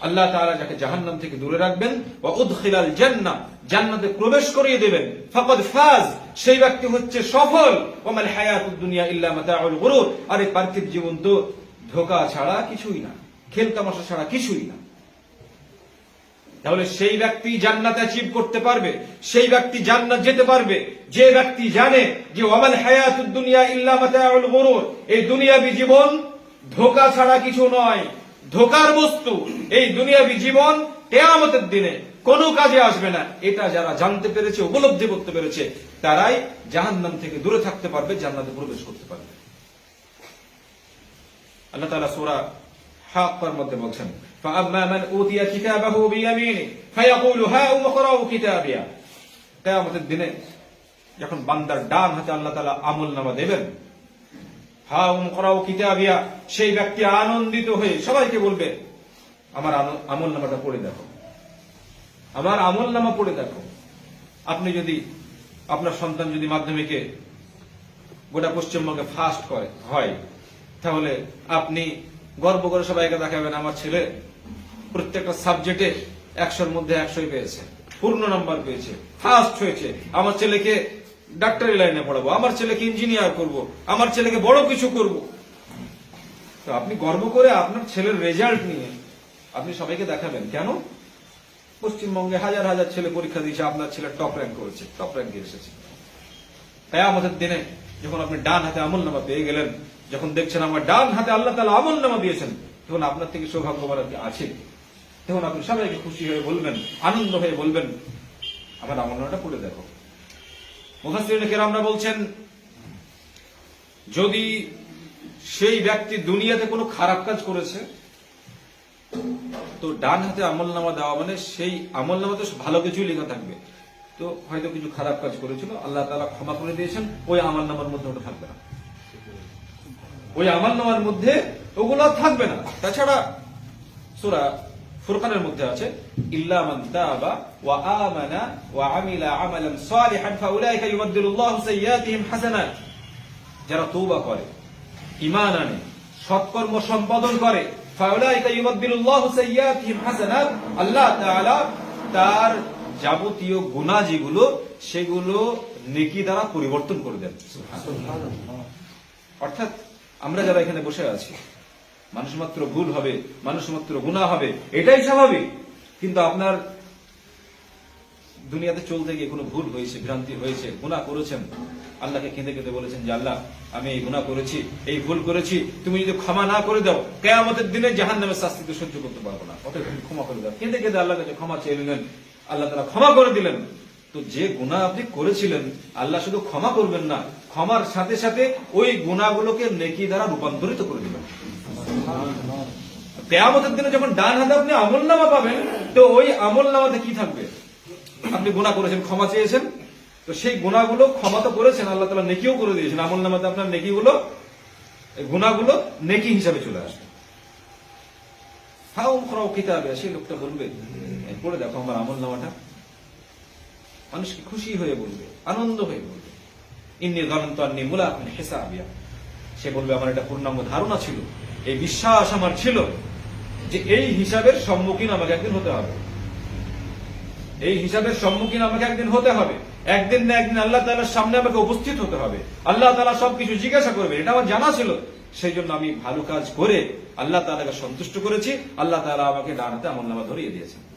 আল্লাহ যাকে জাহান্নাম থেকে দূরে রাখবেন জান্নাতে প্রবেশ করিয়ে দেবেন। ফাজ, সেই ব্যক্তি হচ্ছে সফল। দুনিয়া ইল্লা মাতাউল গুরুর। পার্থিব জীবন তো ধোকা ছাড়া কিছুই না। খেল তামাশা ছাড়া কিছুই না। তাহলে সেই ব্যক্তি জান্নাত অ্যাচিভ করতে পারবে, সেই ব্যক্তি জান্নাত যেতে পারবে। যে ব্যক্তি জানে যে ওয়ামাল হায়াতুদ দুনিয়া ইল্লা মাতাউল গুরুর, এই দুনিয়াবি জীবন ধোকা ছাড়া কিছু নয় ধোকার বস্তু এই দুনিয়াবি জীবন কেয়ামতের দিনে কোনো কাজে আসবে না এটা যারা জানতে পেরেছে উপলব্ধি করতে পেরেছে তারাই জাহান্নাম থেকে দূরে থাকতে পারবে জান্নাতে প্রবেশ করতে পারবে আল্লাহ তাআলা সূরা হাক্কার মধ্যে বলছেন فأما من أوتي كتابه بيمينه فيقول هاؤم اقرءوا كتابيا কিয়ামতের দিনে যখন বান্দার ডান হাতে আল্লাহ তাআলা আমল নামা দেবেন সেই ব্যক্তি আনন্দিত হয়ে সবাইকে বলবে, আমার আমল নামাটা পড়ে দেখো। আমার আমল নামা পড়ে দেখো। আপনি যদি, আপনার সন্তান যদি মাধ্যমিকে গোটা পশ্চিমবঙ্গে ফার্স্ট হয় তাহলে আপনি গর্ব করে সবাইকে দেখাবেন, আমার ছেলে প্রত্যেকটা সাবজেক্টে একশোর মধ্যে একশোই পেয়েছে, পূর্ণ নাম্বার পেয়েছে ফার্স্ট হয়েছে। আমার ছেলেকে ডাক্তারি লাইনে পড়াবো, আমার ছেলেকে ইঞ্জিনিয়ার করব, আমার ছেলেকে বড় কিছু করব। তো আপনি গর্ব করে আপনার ছেলের রেজাল্ট নিয়ে আপনি সবাইকে দেখাবেন। কেন? পশ্চিমবঙ্গে হাজার হাজার ছেলে পরীক্ষা দিয়েছে, আপনার ছেলে টপ র্যাঙ্ক করেছে টপ র্যাঙ্কে এসেছে। তাই আমাদের দিনে যখন আপনি ডান হাতে আমল নামা পেয়ে গেলেন, যখন দেখছেন আমার ডান হাতে আল্লাহ তালা আমল নামা দিয়েছেন, তখন আপনার থেকে সৌভাগ্যবান আছে তখন আপনি সবাইকে খুশি হয়ে বলবেন, আনন্দ হয়ে বলবেন, আমার আমল নামাটা পড়ে দেখো। মুখাস্তির আমরা বলছেন, যদি সেই ব্যক্তি দুনিয়াতে কোনো খারাপ কাজ করেছে, তো ডান হাতে আমল নামা দেওয়া মানে সেই আমল নামাতে ভালো কিছুই লেখা থাকবে। তো হয়তো কিছু খারাপ কাজ করেছিল, আল্লাহ তালা ক্ষমা করে দিয়েছেন, ওই আমল নামার মধ্যে ওটা থাকবে না। ওই আমল নামার মধ্যে ওগুলো থাকবে না। তাছাড়া সুরা ফুরকানের মধ্যে আছে, ইল্লা মান তাবা ওয়া আমানা ওয়া আমিলা আমালান সালিহান ফাউলাইকা ইউবাদদিলুল্লাহু সাইয়্যাতিহিম হাসানাত। যারা তওবা করে, ঈমান আনে, সৎকর্ম সম্পাদন করে, ফাউলাইকা ইউবাদদিলুল্লাহু সাইয়্যাতিহিম হাসানাত, আল্লাহ তাআলা তার যাবতীয় গুনাহ যেগুলো সেগুলো নেকি দ্বারা পরিবর্তন করে দেন। অর্থাৎ আমরা যারা এখানে বসে আছি মানুষ মাত্র ভুল হবে মানুষ মাত্র গুণা হবে, এটাই স্বাভাবিক। কিন্তু আপনার দুনিয়াতে চলতে গিয়ে কোনো ভুল হয়েছে, ভ্রান্তি হয়েছে গুণা করেছেন, আল্লাহকে কেঁদে কেঁদে বলেছেন যে, আল্লাহ, আমি এই গুণা করেছি, এই ভুল করেছি, তুমি যদি ক্ষমা না করে দাও, কেয়ামতের দিনে জাহান নামের শাস্তিতে সহ্য করতে পারব না। অতএব ক্ষমা করে দাও। কেঁদে কেঁদে আল্লাহ কাছে ক্ষমা চেয়ে নিলেন, আল্লাহ তারা ক্ষমা করে দিলেন। তো যে গুণা আপনি করেছিলেন, আল্লাহ শুধু ক্ষমা করবেন না, ক্ষমার সাথে সাথে ওই গুণাগুলোকে নেকি দ্বারা রূপান্তরিত করে দিবেন। কেয়ামতের দিনে যখন ডান হাতে আপনি আমল নামা পাবেন, তো ওই আমল নামাতে কি থাকবে? আপনি গুণা করেছেন, ক্ষমা চেয়েছেন। তো সেই গুণাগুলো ক্ষমা তো করেছেন, আল্লাহ তালা নেকিও করে দিয়েছেন। আমল নামাতে আপনার নেকিগুলো গুণাগুলো নেকি হিসাবে চলে আসবে। হাও খরাও কিতাবে, সেই লোকটা বলবে পড়ে দেখো আমার আমল নামাটা। মানুষকে খুশি হয়ে বলবে, আনন্দ হয়ে বলবে। ইন্নি গণন্ত মুলা হেসাবিয়া। সে বলবে, আমার একটা পূর্ণাঙ্গ ধারণা ছিল। এই বিশ্বাস আমার ছিল যে এই হিসাবের সম্মুখীন আমাকে একদিন হতে হবে। এই হিসাবের সম্মুখীন আমাকে একদিন হতে হবে। একদিন না একদিন আল্লাহ তালার সামনে আমাকে উপস্থিত হতে হবে। আল্লাহ তালা সবকিছু জিজ্ঞাসা করবে। এটা আমার জানা ছিল। সেই জন্য আমি ভালো কাজ করে আল্লাহ তালাকে সন্তুষ্ট করেছি। আল্লাহ তালা আমাকে ডানাতে আমল নামা ধরিয়ে দিয়েছেন।